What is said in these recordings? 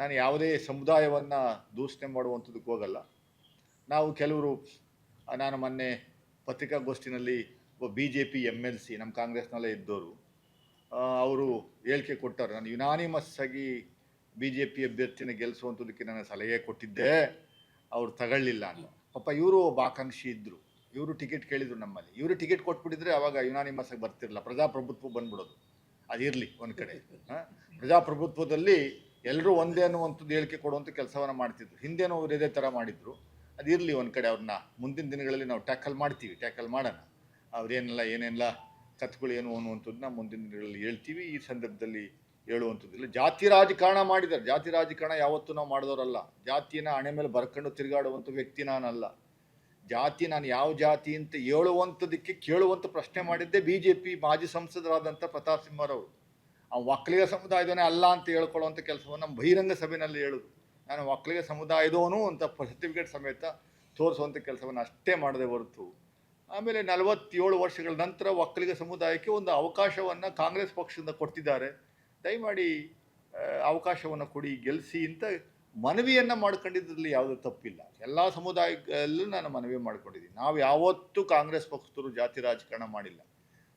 ನಾನು ಯಾವುದೇ ಸಮುದಾಯವನ್ನು ದೂಷಣೆ ಮಾಡುವಂಥದ್ದಕ್ಕೆ ಹೋಗಲ್ಲ. ನಾವು ಕೆಲವರು, ನಾನು ಮೊನ್ನೆ ಪತ್ರಿಕಾಗೋಷ್ಠಿನಲ್ಲಿ ಒಬ್ಬ B J P M L C ನಮ್ಮ ಕಾಂಗ್ರೆಸ್ನಲ್ಲೇ ಇದ್ದವರು ಅವರು ಹೇಳಿಕೆ ಕೊಟ್ಟರು. ನಾನು ಯುನಾನಿಮಸ್ ಆಗಿ ಬಿ ಜೆ ಪಿ ಅಭ್ಯರ್ಥಿನ ಗೆಲ್ಲಿಸುವಂಥದಕ್ಕೆ ನಾನು ಸಲಹೆ ಕೊಟ್ಟಿದ್ದೆ ಅವರು ತಗೊಳ್ಳಿಲ್ಲ ಅಂತ. ಪಾಪ ಇವರು ಒಬ್ಬ ಆಕಾಂಕ್ಷಿ ಇದ್ದರು ಇವರು ಟಿಕೆಟ್ ಕೇಳಿದರು ನಮ್ಮಲ್ಲಿ. ಇವರು ಟಿಕೆಟ್ ಕೊಟ್ಬಿಟ್ಟಿದ್ರೆ ಅವಾಗ ಯುನಾನಿಮಸ್ ಆಗಿ ಬರ್ತಿರಲ್ಲ ಪ್ರಜಾಪ್ರಭುತ್ವ ಬಂದ್ಬಿಡೋದು. ಅದಿರಲಿ ಒಂದು ಕಡೆ? ಪ್ರಜಾಪ್ರಭುತ್ವದಲ್ಲಿ ಎಲ್ಲರೂ ಒಂದೇ ಅನ್ನುವಂಥದ್ದು ಹೇಳಿಕೆ ಕೊಡುವಂಥ ಕೆಲಸವನ್ನು ಮಾಡ್ತಿದ್ರು. ಹಿಂದೇನೋ ಅವ್ರು ಇದೇ ಥರ ಮಾಡಿದ್ರು. ಅದಿರಲಿ ಒಂದು ಕಡೆ ಅವ್ರನ್ನ ಮುಂದಿನ ದಿನಗಳಲ್ಲಿ ನಾವು ಟ್ಯಾಕಲ್ ಮಾಡ್ತೀವಿ, ಟ್ಯಾಕಲ್ ಮಾಡೋಣ. ಅವ್ರೇನೆಲ್ಲ ಏನೆಲ್ಲ ಕತ್ಗಳು ಏನು ಅನ್ನುವಂಥದ್ದನ್ನ ಮುಂದಿನ ದಿನಗಳಲ್ಲಿ ಹೇಳ್ತೀವಿ. ಈ ಸಂದರ್ಭದಲ್ಲಿ ಹೇಳುವಂಥದ್ದಿಲ್ಲ ಜಾತಿ ರಾಜಕಾರಣ ಮಾಡಿದ್ದಾರೆ. ಜಾತಿ ರಾಜಕಾರಣ ಯಾವತ್ತೂ ನಾವು ಮಾಡಿದವರಲ್ಲ. ಜಾತಿನ ಹಣೆ ಮೇಲೆ ಬರ್ಕೊಂಡು ತಿರುಗಾಡುವಂಥ ವ್ಯಕ್ತಿ ನಾನಲ್ಲ. ಜಾತಿ ನಾನು ಯಾವ ಜಾತಿ ಅಂತ ಹೇಳುವಂಥದ್ದಕ್ಕೆ ಕೇಳುವಂಥ ಪ್ರಶ್ನೆ ಮಾಡಿದ್ದೆ ಬಿ ಜೆ ಪಿ ಮಾಜಿ ಸಂಸದರಾದಂಥ ಪ್ರತಾಪ್ ಸಿಂಹರವರು ಆ ಒಕ್ಕಲಿಗ ಸಮುದಾಯದವನೇ ಅಲ್ಲ ಅಂತ ಹೇಳ್ಕೊಳ್ಳುವಂಥ ಕೆಲಸವನ್ನು ನಮ್ಮ ಬಹಿರಂಗ ಸಭೆಯಲ್ಲಿ ಹೇಳುದು. ನಾನು ಒಕ್ಕಲಿಗ ಸಮುದಾಯದವನು ಅಂತ ಸರ್ಟಿಫಿಕೇಟ್ ಸಮೇತ ತೋರಿಸುವಂಥ ಕೆಲಸವನ್ನು ಅಷ್ಟೇ ಮಾಡದೆ ಹೊರತು, ಆಮೇಲೆ ನಲವತ್ತೇಳು ವರ್ಷಗಳ ನಂತರ ಒಕ್ಕಲಿಗ ಸಮುದಾಯಕ್ಕೆ ಒಂದು ಅವಕಾಶವನ್ನು ಕಾಂಗ್ರೆಸ್ ಪಕ್ಷದಿಂದ ಕೊಡ್ತಿದ್ದಾರೆ. ದಯಮಾಡಿ ಅವಕಾಶವನ್ನು ಕೊಡಿ ಗೆಲ್ಲಿಸಿ ಅಂತ ಮನವಿಯನ್ನು ಮಾಡ್ಕೊಂಡಿದ್ದರಲ್ಲಿ ಯಾವುದೇ ತಪ್ಪಿಲ್ಲ. ಎಲ್ಲ ಸಮುದಾಯಗಳಲ್ಲೂ ನಾನು ಮನವಿ ಮಾಡ್ಕೊಂಡಿದ್ದೀನಿ. ನಾವು ಯಾವತ್ತೂ ಕಾಂಗ್ರೆಸ್ ಪಕ್ಷದವರು ಜಾತಿ ರಾಜಕಾರಣ ಮಾಡಿಲ್ಲ.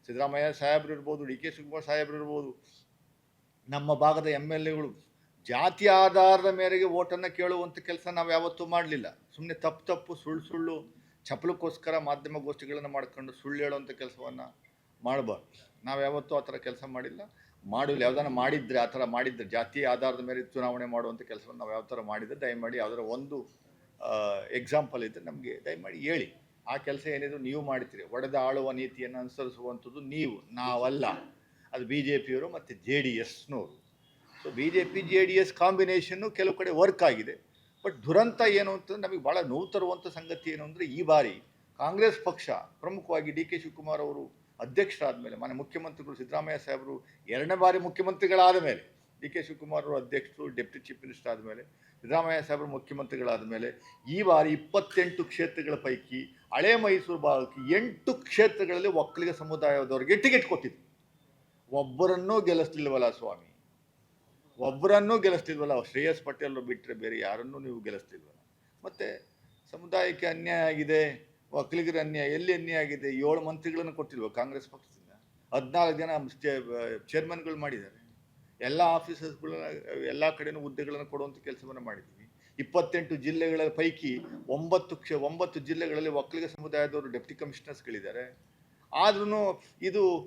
ಸಿದ್ದರಾಮಯ್ಯ ಸಾಹೇಬ್ರು ಇರ್ಬೋದು, ಡಿ ಕೆ ಶಿವಕುಮಾರ್ ಸಾಹೇಬ್ರು ಇರ್ಬೋದು, ನಮ್ಮ ಭಾಗದ ಎಂ ಎಲ್ ಎಗಳು ಜಾತಿ ಆಧಾರದ ಮೇರೆಗೆ ಓಟನ್ನು ಕೇಳುವಂಥ ಕೆಲಸ ನಾವು ಯಾವತ್ತೂ ಮಾಡಲಿಲ್ಲ. ಸುಮ್ಮನೆ ತಪ್ಪು ತಪ್ಪು, ಸುಳ್ಳು ಸುಳ್ಳು ಚಪ್ಪಲಕ್ಕೋಸ್ಕರ ಮಾಧ್ಯಮ ಗೋಷ್ಠಿಗಳನ್ನು ಮಾಡ್ಕೊಂಡು ಸುಳ್ಳು ಹೇಳುವಂಥ ಕೆಲಸವನ್ನು ಮಾಡಬಾರ್ದು. ನಾವು ಯಾವತ್ತೂ ಆ ಥರ ಕೆಲಸ ಮಾಡಿಲ್ಲ. ಮಾಡಿಲ್ಲ, ಯಾವ್ದಾನ ಮಾಡಿದರೆ ಆ ಥರ ಮಾಡಿದ್ರೆ, ಜಾತಿ ಆಧಾರದ ಮೇಲೆ ಚುನಾವಣೆ ಮಾಡುವಂಥ ಕೆಲಸವನ್ನು ನಾವು ಯಾವ ಥರ ಮಾಡಿದ್ರೆ ದಯಮಾಡಿ ಯಾವ್ದಾರ ಒಂದು ಎಕ್ಸಾಂಪಲ್ ಇದ್ದರೆ ನಮಗೆ ದಯಮಾಡಿ ಹೇಳಿ. ಆ ಕೆಲಸ ಏನಿದ್ರು ನೀವು ಮಾಡ್ತೀರಿ ಒಡೆದ ಆಳುವ ನೀತಿಯನ್ನು ಅನುಸರಿಸುವಂಥದ್ದು ನೀವು, ನಾವಲ್ಲ. ಅದು ಬಿ ಜೆ ಪಿಯವರು ಮತ್ತು J D ಎಸ್ನವರು. So B J P J D S combination ಕೆಲವು ಕಡೆ ವರ್ಕ್ ಆಗಿದೆ. ಬಟ್ ದುರಂತ ಏನು ಅಂತಂದ್ರೆ ನಮಗೆ ಭಾಳ ನೋವು ತರುವಂಥ ಸಂಗತಿ ಏನು ಅಂದರೆ ಈ ಬಾರಿ ಕಾಂಗ್ರೆಸ್ ಪಕ್ಷ ಪ್ರಮುಖವಾಗಿ ಡಿ ಕೆ ಶಿವಕುಮಾರ್ ಅವರು ಅಧ್ಯಕ್ಷರಾದ ಮೇಲೆ ಮನೆ ಮುಖ್ಯಮಂತ್ರಿಗಳು ಸಿದ್ದರಾಮಯ್ಯ ಸಾಹೇಬರು ಎರಡನೇ ಬಾರಿ ಮುಖ್ಯಮಂತ್ರಿಗಳಾದ ಮೇಲೆ ಡಿ ಕೆ ಶಿವಕುಮಾರ್ ಅವರು ಅಧ್ಯಕ್ಷರು, ಡೆಪ್ಟಿ ಚೀಫ್ ಮಿನಿಸ್ಟರ್ ಆದಮೇಲೆ, ಸಿದ್ದರಾಮಯ್ಯ ಸಾಹೇಬರು ಮುಖ್ಯಮಂತ್ರಿಗಳಾದ ಮೇಲೆ ಈ ಬಾರಿ ಇಪ್ಪತ್ತೆಂಟು ಕ್ಷೇತ್ರಗಳ ಪೈಕಿ ಹಳೆ ಮೈಸೂರು ಭಾಗಕ್ಕೆ ಎಂಟು ಕ್ಷೇತ್ರಗಳಲ್ಲಿ ಒಕ್ಕಲಿಗ ಸಮುದಾಯದವರಿಗೆ ಟಿಕೆಟ್ ಕೊಟ್ಟಿದ್ರು. ಒಬ್ಬರನ್ನೂ ಗೆಲ್ಲಿಸ್ಲಿಲ್ವಲ್ಲ ಸ್ವಾಮಿ. ಒಬ್ಬರನ್ನೂ ಗೆಲ್ಲಿಸ್ತಿಲ್ವಲ್ಲ ಶ್ರೇಯಸ್ ಪಟೇಲ್ ಬಿಟ್ಟರೆ ಬೇರೆ ಯಾರನ್ನೂ ನೀವು ಗೆಲ್ಲಿಸ್ತಿಲ್ವಲ್ಲ ಮತ್ತು ಸಮುದಾಯಕ್ಕೆ ಅನ್ಯಾಯ ಆಗಿದೆ, ಒಕ್ಕಲಿಗರ ಅನ್ಯಾಯ, ಎಲ್ಲಿ ಅನ್ಯಾಯ ಆಗಿದೆ? ಏಳು ಮಂತ್ರಿಗಳನ್ನು ಕೊಟ್ಟಿಲ್ವ ಕಾಂಗ್ರೆಸ್ ಪಕ್ಷದಿಂದ? ಹದಿನಾಲ್ಕು ಜನ ಚೇರ್ಮನ್ಗಳು ಮಾಡಿದ್ದಾರೆ. ಎಲ್ಲ ಆಫೀಸರ್ಸ್ಗಳನ್ನ ಎಲ್ಲ ಕಡೆನೂ ಹುದ್ದೆಗಳನ್ನು ಕೊಡುವಂಥ ಕೆಲಸವನ್ನು ಮಾಡಿದ್ದೀವಿ ಇಪ್ಪತ್ತೆಂಟು ಜಿಲ್ಲೆಗಳ ಪೈಕಿ ಒಂಬತ್ತು ಕ್ಷ ಒಂಬತ್ತು ಜಿಲ್ಲೆಗಳಲ್ಲಿ ಒಕ್ಕಲಿಗ ಸಮುದಾಯದವರು ಡೆಪ್ಟಿ ಕಮಿಷನರ್ಸ್ಗಳಿದ್ದಾರೆ. ಆದ್ರೂ ಇದು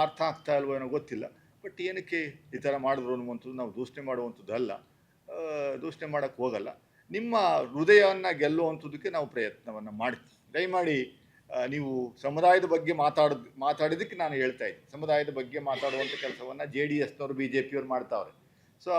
ಅರ್ಥ ಆಗ್ತಾ ಇಲ್ವೋ ಏನೋ ಗೊತ್ತಿಲ್ಲ. ಬಟ್ ಏನಕ್ಕೆ ಈ ಥರ ಮಾಡಿದ್ರು ಅನ್ನುವಂಥದ್ದು ನಾವು ದೂಷಣೆ ಮಾಡುವಂಥದ್ದು ಅಲ್ಲ. ಆ, ದೂಷಣೆ ಮಾಡೋಕ್ಕೆ ಹೋಗಲ್ಲ. ನಿಮ್ಮ ಹೃದಯವನ್ನು ಗೆಲ್ಲುವಂಥದ್ದಕ್ಕೆ ನಾವು ಪ್ರಯತ್ನವನ್ನು ಮಾಡ್ತೀವಿ. ದಯಮಾಡಿ ನೀವು ಸಮುದಾಯದ ಬಗ್ಗೆ ಮಾತಾಡೋದು ಮಾತಾಡಿದಕ್ಕೆ ನಾನು ಹೇಳ್ತಾ ಇದ್ದೆ ಸಮುದಾಯದ ಬಗ್ಗೆ ಮಾತಾಡುವಂಥ ಕೆಲಸವನ್ನು ಜೆ ಡಿ ಎಸ್ನವರು, ಬಿ ಜೆ ಪಿಯವರು ಮಾಡ್ತಾವ್ರೆ. ಸೊ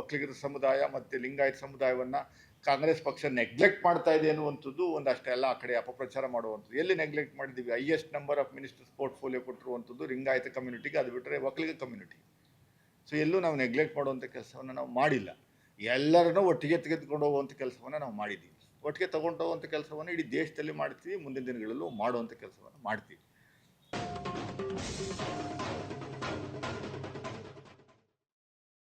ಒಕ್ಕಲಿಗರ ಸಮುದಾಯ ಮತ್ತು ಲಿಂಗಾಯತ ಸಮುದಾಯವನ್ನು ಕಾಂಗ್ರೆಸ್ ಪಕ್ಷ ನೆಗ್ಲೆಕ್ಟ್ ಮಾಡ್ತಾ ಇದೆ ಅನ್ನುವಂಥದ್ದು ಒಂದಷ್ಟೆಲ್ಲ ಆ ಕಡೆ ಅಪಪ್ರಚಾರ ಮಾಡುವಂಥದ್ದು. ಎಲ್ಲಿ ನೆಗ್ಲೆಕ್ಟ್ ಮಾಡಿದ್ದೀವಿ? Highest number of ministers portfolio ಕೊಟ್ಟಿರುವಂಥದ್ದು ಲಿಂಗಾಯತ ಕಮ್ಯುನಿಟಿಗೆ ಅದು ಬಿಟ್ಟರೆ ಒಕ್ಕಲಿಗ ಕಮ್ಯುನಿಟಿ ಸೊ ಎಲ್ಲೂ ನಾವು ನೆಗ್ಲೆಕ್ಟ್ ಮಾಡುವಂಥ ಕೆಲಸವನ್ನು ನಾವು ಮಾಡಿಲ್ಲ. ಎಲ್ಲರನ್ನೂ ಒಟ್ಟಿಗೆ ತೆಗೆದುಕೊಂಡು ಹೋಗುವಂಥ ಕೆಲಸವನ್ನು ನಾವು ಮಾಡಿದ್ದೀವಿ. ಒಟ್ಟಿಗೆ ತಗೊಂಡು ಹೋಗುವಂಥ ಕೆಲಸವನ್ನು ಇಡೀ ದೇಶದಲ್ಲಿ ಮಾಡ್ತೀವಿ ಮುಂದಿನ ದಿನಗಳಲ್ಲೂ ಮಾಡುವಂಥ ಕೆಲಸವನ್ನು ಮಾಡ್ತೀವಿ.